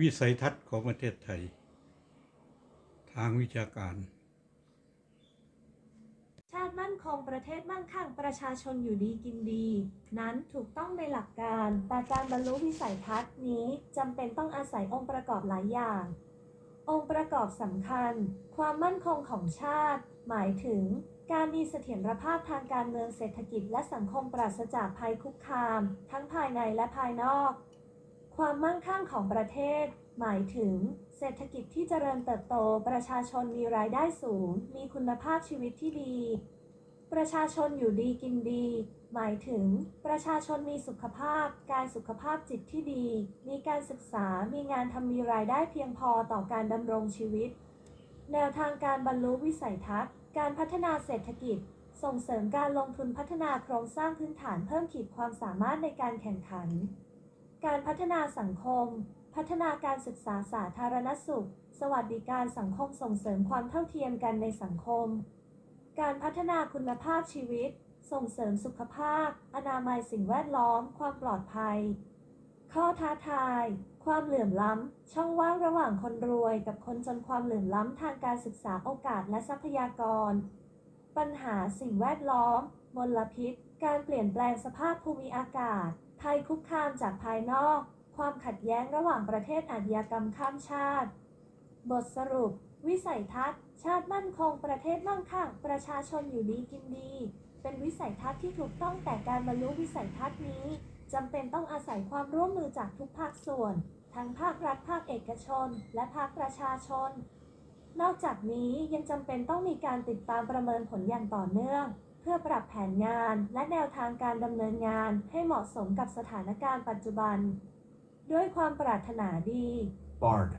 วิสัยทัศน์ของประเทศไทย ทางวิชาการ ชาติมั่นคงประเทศมั่งคั่งประชาชนอยู่ดีกินดี นั้นถูกต้องในหลักการ แต่การบรรลุวิสัยทัศน์นี้จำเป็นต้องอาศัยองค์ประกอบหลายอย่าง องค์ประกอบสำคัญ ความมั่นคงของชาติ หมายถึงการมีเสถียรภาพทางการเมืองเศรษฐกิจและสังคมปราศจากภัยคุกคาม ทั้งภายในและภายนอก ความมั่งคั่งของประเทศ หมายถึง เศรษฐกิจที่เจริญเติบโต ประชาชนมีรายได้สูง มีคุณภาพชีวิตที่ดี ประชาชนอยู่ดีกินดี หมายถึง ประชาชนมีสุขภาพ การสุขภาพจิตที่ดี มีการศึกษา มีงานทำมีรายได้เพียงพอต่อการดำรงชีวิต แนวทางการบรรลุวิสัยทัศน์ การพัฒนาเศรษฐกิจ ส่งเสริมการลงทุนพัฒนาโครงสร้างพื้นฐานเพิ่มขีดความสามารถในการแข่งขัน การพัฒนาสังคม พัฒนาการศึกษาสาธารณสุข สวัสดิการสังคมส่งเสริมความเท่าเทียมกันในสังคม การพัฒนาคุณภาพชีวิต ส่งเสริมสุขภาพ อนามัยสิ่งแวดล้อม ความปลอดภัย ข้อท้าทาย ความเหลื่อมล้ำ ช่องว่างระหว่างคนรวยกับคนจนความเหลื่อมล้ำทางการศึกษาโอกาสและทรัพยากร ปัญหาสิ่งแวดล้อม มลพิษ การเปลี่ยนแปลงสภาพภูมิอากาศ ภัยคุกคามจากภายนอก ความขัดแย้งระหว่างประเทศอาชญากรรมข้ามชาติ บทสรุป วิสัยทัศน์ ชาติมั่นคงประเทศมั่งคั่ง ประชาชนอยู่ดีกินดี เป็นวิสัยทัศน์ที่ถูกต้องแต่การบรรลุวิสัยทัศน์นี้จำเป็นต้องอาศัยความร่วมมือจากทุกภาคส่วน ทั้งภาครัฐภาคเอกชน และภาคประชาชน นอกจากนี้ยังจำเป็นต้องมีการติดตามประเมินผลอย่างต่อเนื่อง เพื่อปรับแผนงานและแนวทางการดำเนินงานให้เหมาะสมกับสถานการณ์ปัจจุบัน ด้วยความปรารถนาดี Bard.